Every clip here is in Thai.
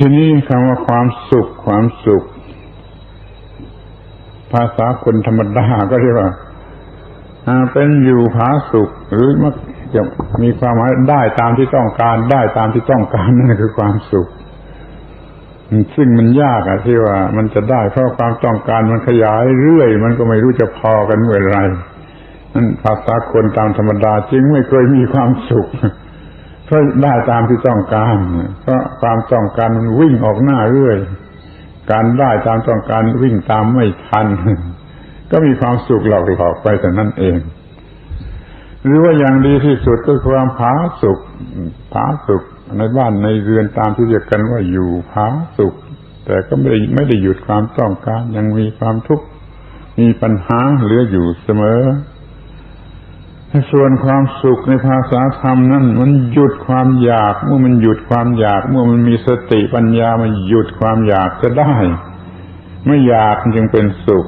ทีนี้คำว่าความสุขความสุข ภาษาคนธรรมดาก็เรียกว่าเป็นอยู่ผาสุข หรือมักจะมีความหมายได้ตามที่ต้องการได้ตามที่ต้องการนั่นคือความสุข ซึ่งมันยากอะที่ว่า มันจะได้เพราะความต้องการมันขยายเรื่อย มันก็ไม่รู้จะพอกันเมื่อไหรนั่นภาษาคนตามธรรมดาจึงไม่เคยมีความสุข เพราได้ตามที่ต้องการเพราะความต้องการมันวิ่งออกหน้าเรื่อย การได้ตามต้องการวิ่งตามไม่ทัน ก็มีความสุขหลอกๆไปแต่นั่นเอง หรือว่าอย่างดีที่สุดก็คือความผาสุขผาสุขในบ้านในเรือนตามที่เรียกกันว่าอยู่ผาสุข แต่ก็ไม่ได้ไม่ได้หยุดความต้องการยังมีความทุกข์มีปัญหาเหลืออยู่เสมอ ส่วนความสุขในภาษาธรรมนั้นมันหยุดความอยาก เมื่อมันหยุดความอยาก เมื่อมันมีสติปัญญามันหยุดความอยากจะได้ ไม่อยากมันจึงเป็นสุข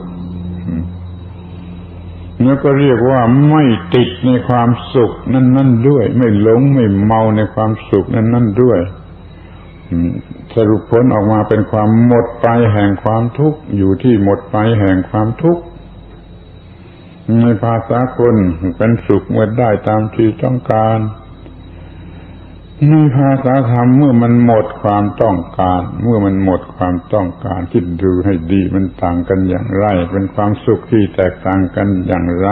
แล้วก็เรียกว่าไม่ติดในความสุขนั่นนั่นด้วย ไม่หลงไม่เมาในความสุขนั่นนั่นด้วยสรุปผลออกมาเป็นความหมดไปแห่งความทุกข์อยู่ที่หมดไปแห่งความทุกข์ ในภาษาคนเป็นสุขเมื่อได้ตามที่ต้องการในภาษาธรรมเมื่อมันหมดความต้องการ เมื่อมันหมดความต้องการคิดดูให้ดีมันต่างกันอย่างไร เป็นความสุขที่แตกต่างกันอย่างไร